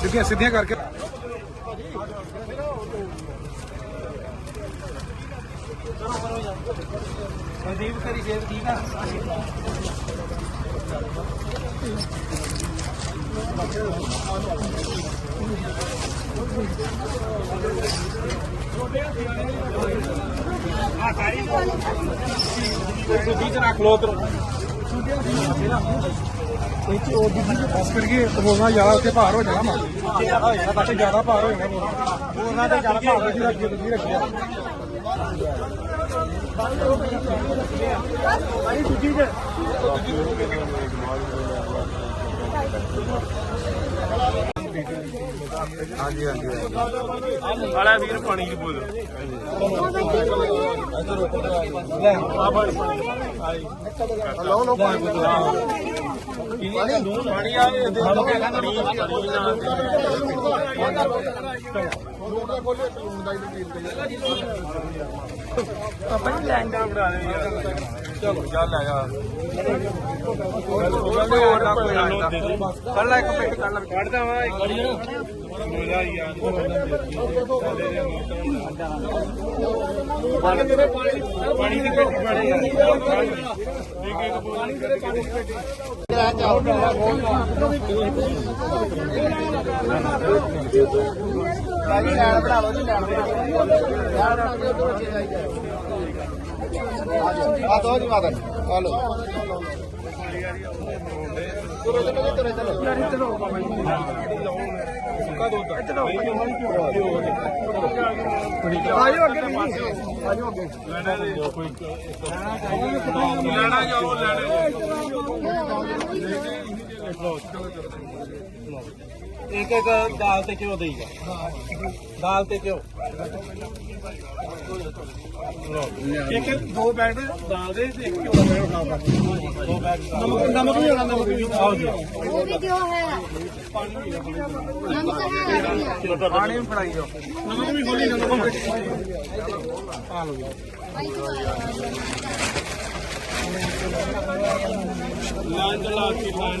ਸਿੱਧੀਆਂ ਸਿੱਧੀਆਂ ਕਰਕੇ ਸੰਦੀਪ ਕਰੀ ਜੇਬ ਠੀਕ ਆ ਬਸ ਕਰੀਏ ਬੋਲਣਾ ਜ਼ਿਆਦਾ ਉੱਥੇ ਭਾਰ ਹੋ ਜਾਣਾ ਮਾ ਤੇ ਜ਼ਿਆਦਾ ਭਾਰ ਹੋ ਜਾਣਾ ਬੋਲਣਾ ਤੇ ਜ਼ਿਆਦਾ ਭਾਰ ਹੋ ਜਾਣਾ ਰੱਖੀ ਰੱਖੀ ਹਾਂਜੀ ਹਾਂਜੀ ਵਾਲਾ ਵੀਰ ਪਾਣੀ ਦੀ ਬੋਲ ਲਓ ਲਓ ਪਾਣੀ ਪਾਣੀ ਆ ਦੇ ਆਪਾਂ ਨੂੰ ਲੈਣ ਦਾ ਬਣਾ ਦੇ ਯਾਰ ਚਲੋ ਚੱਲ ਆਗਾ ਹੋਰ ਨਾ ਕੋਈ ਆਇਆ ਕੱਲ ਇੱਕ ਪੇਟੀ ਕੱਲ ਕੱਢਦਾ ਵਾ ਇੱਕ ਮੋਲਾ ਯਾਰ। ਪਾਣੀ ਦੀ ਪੇਟੀ ਬੜੇ ਯਾਰ ਇੱਕ ਇੱਕ ਬੋਤਲ ਪਾਣੀ ਦੀ ਪੇਟੀ। ਆ ਦੋ ਜੀ ਮਾਤਾ ਆ ਲਓ। ਤੁਰੇ ਚਲੋ ਤੁਰੇ ਚਲੋ। ਆਜੋ ਅੱਗੇ ਨਹੀਂ ਆਜੋ ਅੱਗੇ। ਲੈਣਾ ਜਾਓ ਲੈਣਾ ਇੱਕ ਇੱਕ ਦਾਲ ਤੇ ਘਿਓ ਦੇਈਗਾ ਦਾਲ ਤੇ ਘਿਓ। ਇੱਕ ਦੋ ਪੈਕਟ ਦਾਲ ਦੇ ਤੇ ਇੱਕ ਘਿਓ ਦਾ ਦੋ ਪੈਕਟ ਨਮਕ ਨਮਕ ਵੀ ਹੋਣਾ ਨਮਕ ਵੀ ਆਓ ਜੀ ਉਹ ਵੀ ਕਿਉਂ ਹੈ। ਨਮਕ ਹੈ ਪਾਣੀ ਵੀ ਫੜਾਈ ਜਾਓ। ਨਮਕ ਵੀ ਖੋਲੀ ਨਮਕ ਵੀ ਲਾਈਨ ਤੇ ਲਾ ਕੇ ਲਾਈਨ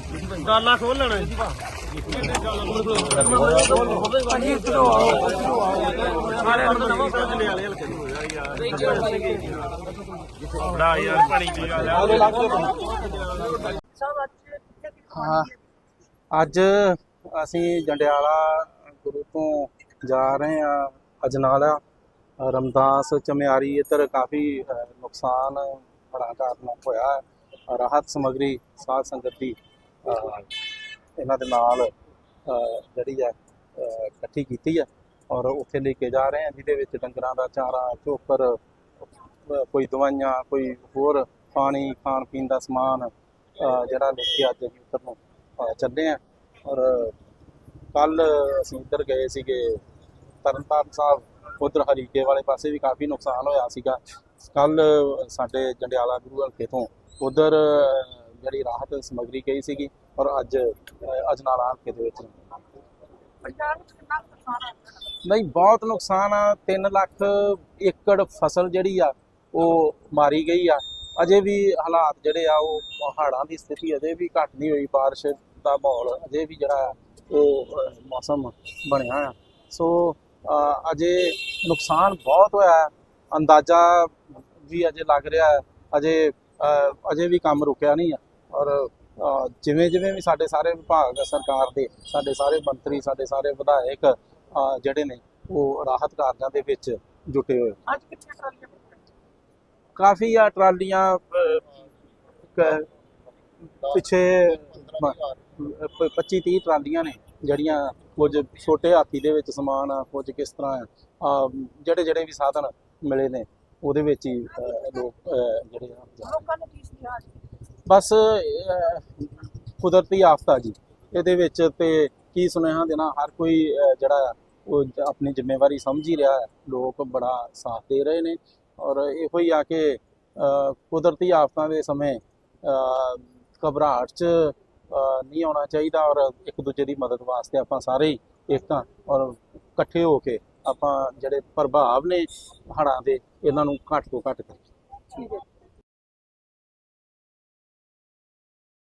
ਗਾਲਾ ਖੋਲ ਲੈਣਾ ਜੀ ਭਾਜੀ ਇਧਰੋਂ ਆਓ ਇਧਰੋਂ ਆਓ ਸਾਰੇ ਅੰਦਰ ਨਵਾਂ ਪੈਜ ਲੈ ਆਲੇ ਹਲਕੇ ਹੋ ਜਾ ਯਾਰ ਬੜਾ ਯਾਰ ਪਾਣੀ ਦੀ ਗੱਲ ਆ ਹਾਂ ਅੱਜ ਅਸੀਂ ਜੰਡਿਆਲਾ ਗੁਰੂ ਤੋਂ ਜਾ ਰਹੇ ਹਾਂ ਅਜਨਾਲਾ ਰਮਦਾਸ ਚਮਿਆਰੀ। ਇੱਧਰ ਕਾਫੀ ਨੁਕਸਾਨ ਬੜਾ ਕਾਰਨ ਹੋਇਆ। ਹੈ। ਰਾਹਤ ਸਮਗਰੀ ਸਾਧ ਸੰਗਤ ਦੀ ਇਹਨਾਂ ਦੇ ਨਾਲ ਜਿਹੜੀ ਹੈ ਇਕੱਠੀ ਕੀਤੀ ਹੈ ਔਰ ਉੱਥੇ ਲੈ ਕੇ ਜਾ ਰਹੇ ਹਾਂ, ਜਿਹਦੇ ਵਿੱਚ ਡੰਗਰਾਂ ਦਾ ਚਾਰਾ ਚੋਕਰ ਕੋਈ ਦਵਾਈਆਂ, ਕੋਈ ਹੋਰ ਪਾਣੀ, ਖਾਣ ਪੀਣ ਦਾ ਸਮਾਨ ਜਿਹੜਾ ਲੈ ਕੇ ਅੱਜ ਅਸੀਂ ਉੱਧਰ ਨੂੰ ਚੱਲੇ ਆ ਔਰ ਕੱਲ ਅਸੀਂ ਉੱਧਰ ਗਏ ਸੀਗੇ, ਤਰਨਤਾਰਨ ਸਾਹਿਬ, ਉਧਰ ਹਰੀਕੇ ਵਾਲੇ ਪਾਸੇ ਵੀ ਕਾਫੀ ਨੁਕਸਾਨ ਹੋਇਆ ਸੀਗਾ। ਕੱਲ ਸਾਡੇ ਜੰਡਿਆਲਾ ਗੁਰੂ ਹਲਕੇ ਤੋਂ ਉਧਰ ਜਿਹੜੀ ਰਾਹਤ ਸਮਗਰੀ ਗਈ ਸੀਗੀ ਔਰ ਅੱਜ ਅ, ਅਜਨਾਲਾ ਹਲਕੇ ਦੇ ਵਿੱਚ ਨਹੀਂ ਬਹੁਤ ਨੁਕਸਾਨ ਆ। 3 ਲੱਖ ਏਕੜ ਫਸਲ ਜਿਹੜੀ ਆ ਉਹ ਮਾਰੀ ਗਈ ਆ। ਅਜੇ ਵੀ ਹਾਲਾਤ ਜਿਹੜੇ ਆ ਉਹ ਹੜ੍ਹਾਂ ਦੀ ਸਥਿਤੀ ਅਜੇ ਵੀ ਘੱਟ ਨਹੀਂ ਹੋਈ। ਬਾਰਿਸ਼ ਦਾ ਮਾਹੌਲ ਅਜੇ ਵੀ ਜਿਹੜਾ ਆ ਉਹ ਮੌਸਮ ਬਣਿਆ ਆ। ਸੋ ਅਜੇ ਨੁਕਸਾਨ ਬਹੁਤ ਹੋਇਆ ਹੈ। ਅੰਦਾਜ਼ਾ ਵੀ ਅਜੇ ਲੱਗ ਰਿਹਾ ਹੈ ਅਜੇ ਅਜੇ ਵੀ ਕੰਮ ਰੁਕਿਆ ਨਹੀਂ ਆ। ਔਰ ਜਿਵੇਂ ਜਿਵੇਂ ਵੀ ਸਾਡੇ ਸਾਰੇ ਵਿਭਾਗ ਸਰਕਾਰ ਦੇ ਸਾਡੇ ਸਾਰੇ ਮੰਤਰੀ ਸਾਡੇ ਸਾਰੇ ਵਿਧਾਇਕ ਜਿਹੜੇ ਨੇ ਉਹ ਰਾਹਤ ਕਾਰਜਾਂ ਦੇ ਵਿੱਚ ਜੁਟੇ ਹੋਏ। ਅੱਜ ਕਿੱਥੇ ਟਰਾਲੀਆਂ ਕਾਫੀ ਆ ਟਰਾਲੀਆਂ ਪਿੱਛੇ 25 30 ਟਰਾਲੀਆਂ ਨੇ ਜਿਹੜੀਆਂ ਕੁਝ ਛੋਟੇ ਹਾਥੀ ਦੇ ਵਿੱਚ ਸਮਾਨ ਆ ਕੁਝ ਕਿਸ ਤਰ੍ਹਾਂ ਜਿਹੜੇ ਜਿਹੜੇ ਵੀ ਸਾਧਨ ਮਿਲੇ ਨੇ ਉਹਦੇ ਵਿੱਚ ਹੀ ਲੋਕ ਜਿਹੜੇ ਲੋਕਾਂ ਨੂੰ ਕੀ ਸੁਝਾਅ ਬਸ ਕੁਦਰਤੀ ਆਫਤਾ ਜੀ। ਇਹਦੇ ਵਿੱਚ ਤੇ ਕੀ ਸੁਨੇਹਾ ਦੇਣਾ, ਹਰ ਕੋਈ ਜਿਹੜਾ ਉਹ ਆਪਣੀ ਜ਼ਿੰਮੇਵਾਰੀ ਸਮਝ ਹੀ ਰਿਹਾ ਲੋਕ ਬੜਾ ਸਾਥ ਦੇ ਰਹੇ ਨੇ ਔਰ ਇਹੋ ਹੀ ਆ ਕਿ ਕੁਦਰਤੀ ਆਫਤਾਂ ਦੇ ਸਮੇਂ ਘਬਰਾਹਟ ਚ ਨਹੀਂ ਆਉਣਾ ਚਾਹੀਦਾ ਔਰ ਇੱਕ ਦੂਜੇ ਦੀ ਮਦਦ ਵਾਸਤੇ ਆਪਾਂ ਸਾਰੇ ਹੀ ਏਕਤਾ ਔਰ ਇਕੱਠੇ ਹੋ ਕੇ ਆਪਾਂ ਜਿਹੜੇ ਪ੍ਰਭਾਵ ਨੇ ਹੜ੍ਹਾਂ ਦੇ, ਇਹਨਾਂ ਨੂੰ ਘੱਟ ਤੋਂ ਘੱਟ ਕਰੀਏ। ਠੀਕ ਹੈ।